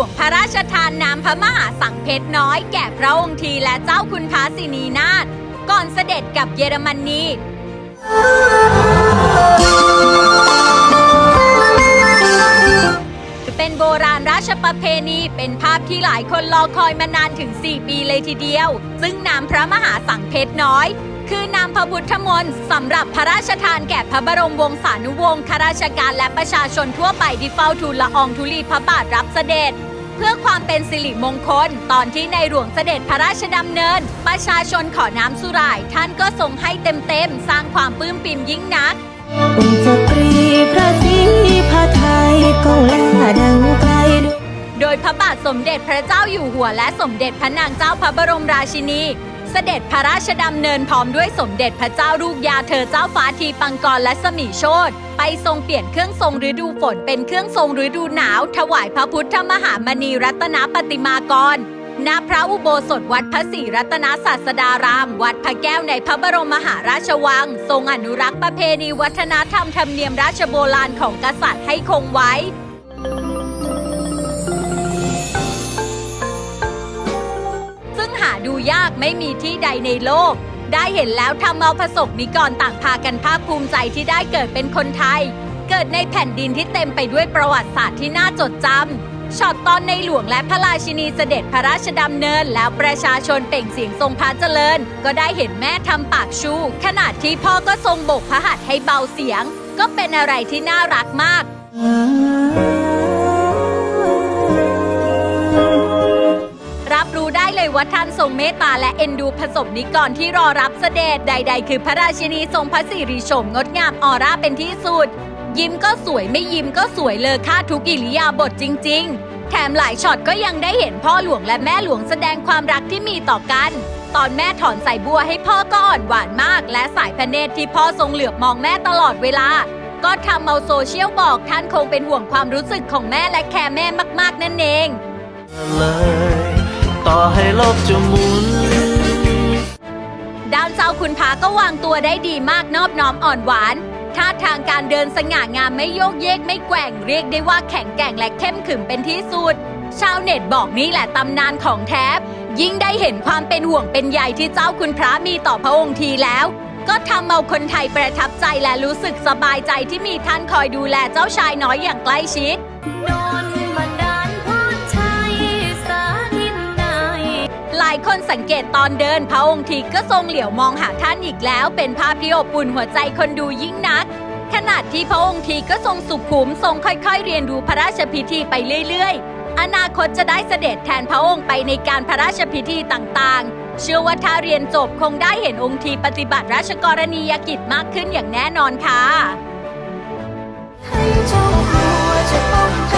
วงพระราชทานนามพระมหาสังเพชรน้อย แก่พระองค์ทีและเจ้าคุณพระสินีนาถก่อนเสด็จกับเยอรมนีเป็นโบราณราชประเพณีเป็นภาพที่หลายคนรอคอยมานานถึง 4 ปีเลยทีเดียว ซึ่งนามพระมหาสังเพชรน้อย คือนามพระพุทธมนต์สำหรับพระราชทานแก่พระบรมวงศานุวงศ์ข้าราชการและประชาชนทั่วไปที่เฝ้าทูลละอองธุลีพระบาทรับเสด็จ เพื่อความเป็นสิริมงคล ตอนที่ในหลวงเสด็จพระราชดำเนิน ประชาชนขอน้ำสุราย ท่านก็ทรงให้เต็มๆ สร้างความปลื้มปิ่มยิ่งนักองค์จักรีพระศรีพระไทยก้องล่าดังไกลโดยพระบาทสมเด็จพระเจ้าอยู่หัวและสมเด็จพระนางเจ้าพระบรมราชินี เสด็จพระราชดำเนินพร้อมด้วยสมเด็จพระเจ้าลูกยาเธอเจ้าฟ้าทีปังกรและสมิโชตไปทรงเปลี่ยนเครื่องทรงฤดูฝนเป็นเครื่องทรงฤดูหนาว ถวายพระพุทธมหามณีรัตนปฏิมากรณพระอุโบสถวัดพระศรีรัตนศาสดาราม วัดพระแก้วในพระบรมมหาราชวัง ทรงอนุรักษ์ประเพณีวัฒนธรรมธรรมเนียมราชโบราณของกษัตริย์ให้คงไว้ ดูยากไม่มีที่ใดในโลก ได้เห็นแล้วทำเอาประสบนิกรต่างพากันภาคภูมิใจที่ได้เกิดเป็นคนไทย เกิดในแผ่นดินที่เต็มไปด้วยประวัติศาสตร์ที่น่าจดจำช็อตตอนในหลวงและพระราชินีเสด็จพระราชดำเนิน แล้วประชาชนเปล่งเสียงทรงพระเจริญ ก็ได้เห็นแม่ทำปากชู ขนาดที่พ่อก็ทรงโบกพระหัตถ์ให้เบาเสียง ก็เป็นอะไรที่น่ารักมาก ว่าท่านทรงเมตตาและเอ็นดูผสมนิกรที่รอรับเสด็จใด ๆ คือพระราชินีทรงพระสิริโฉมงดงามออร่าเป็นที่สุด ยิ้มก็สวยไม่ยิ้มก็สวยเลอค่าทุกอิริยาบถจริง ๆ แถมหลายช็อตก็ยังได้เห็นพ่อหลวงและแม่หลวงแสดงความรักที่มีต่อกัน ตอนแม่ถอนสายบัวให้พ่อก็อ่อนหวานมาก และสายพระเนตรที่พ่อทรงเหลือบมองแม่ตลอดเวลา ก็ทำเอาโซเชียลบอกท่านคงเป็นห่วงความรู้สึกของแม่และแคร์แม่มากๆนั่นเองเลยต่อให้ โลกจะหมุน ด้านเจ้าคุณพาก็วางตัวได้ดีมากนอบน้อมอ่อนหวานท่าทางการเดินสง่างามไม่โยกเยกไม่แกว่งเรียกได้ว่าแข็งแกร่งและเข้มขึมเป็นที่สุด ชาวเน็ตบอกนี่แหละตำนานของแท้ยิ่งได้เห็นความเป็นห่วงเป็นใยที่เจ้าคุณพระมีต่อพระองค์ทีแล้ว ก็ทำเอาคนไทยประทับใจและรู้สึกสบายใจที่มีท่านคอยดูแลเจ้าชายน้อยอย่างใกล้ชิดายคนสังเกตตอนเดินพระองค์ทีก็ทรงเหลียวมองหาท่านอีกแล้ว เป็นภาพที่อบอุ่นหัวใจคนดูยิ่งนัก ขนาดที่พระองค์ทีก็ทรงสุขุมทรงค่อยๆ เรียนดูพระราชพิธีไปเรื่อยๆ อนาคตจะได้เสด็จแทนพระองค์ไปในการพระราชพิธีต่างๆ เชื่อว่าถ้าเรียนจบคงได้เห็นองค์ทีปฏิบัติราชกรณียกิจมากขึ้นอย่างแน่นอนค่ะให้เจ้าหัวจะป้องกัน